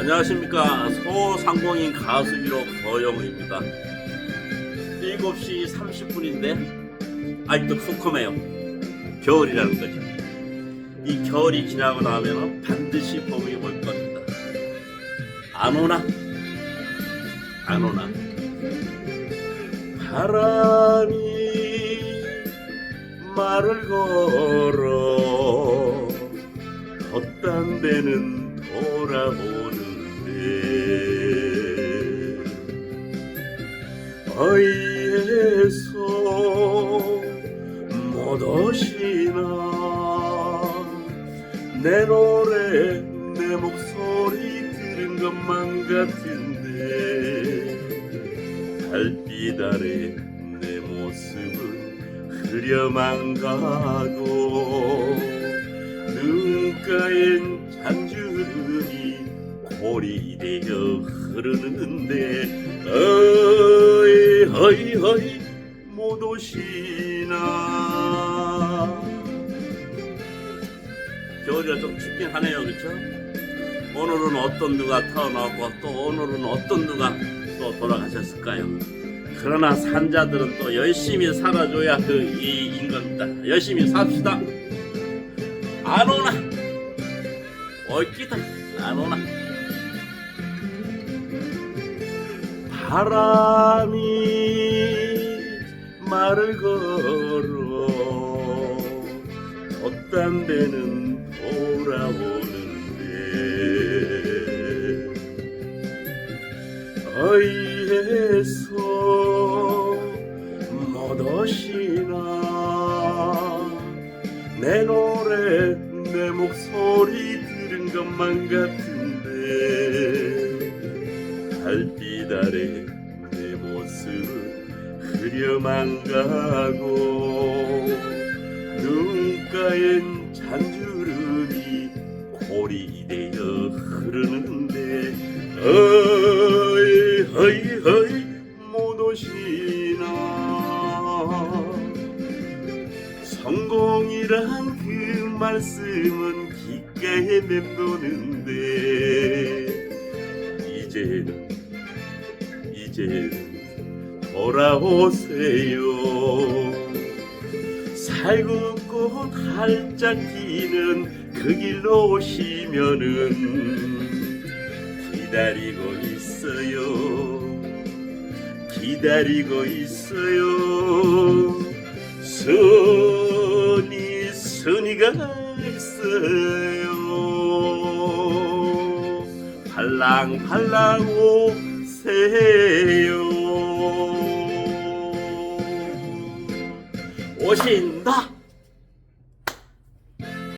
안녕하십니까. 소상공인 가수기로 거영입니다. 7시 30분인데 아직도 캄캄해요. 겨울이라는 거죠. 이 겨울이 지나고 나면 반드시 봄이 올 겁니다. 안 오나? 안 오나? 바람이 말을 걸어 헛단 데는 돌아보 어이에서 못 오시나 내 노래 내 목소리 들은 것만 같은데 달빛 아래 내 모습은 흐려만 가고 눈가엔 잔주름이 골이 되어 흐르는데 어 이 어이 어이. 못 오시나. 겨울이가 좀 춥긴 하네요 그쵸? 오늘은 어떤 누가 태어나고 또 오늘은 어떤 누가 또 돌아가셨을까요? 그러나 산자들은 또 열심히 살아줘야 그 이인 겁니다. 열심히 삽시다. 안 오나? 올기다. 안 오나 바람이 말을 걸어 어딴 데는 돌아오는데 어이에서 못 오시나 내 노래 내 목소리 들은 것만 같은데 달빛 아래 내 모습은 흐려만 가고 눈가엔 잔주름이 골이 되어 흐르는데 어이 어이 어이 못 오시나. 성공이란 그 말씀은 귓가에 맴도는데 이제는 돌아오세요. 살구꽃 활짝 피는 그 길로 오시면은 기다리고 있어요. 기다리고 있어요. 순이 순이가 있어요. 팔랑팔랑 오 세요. 오신다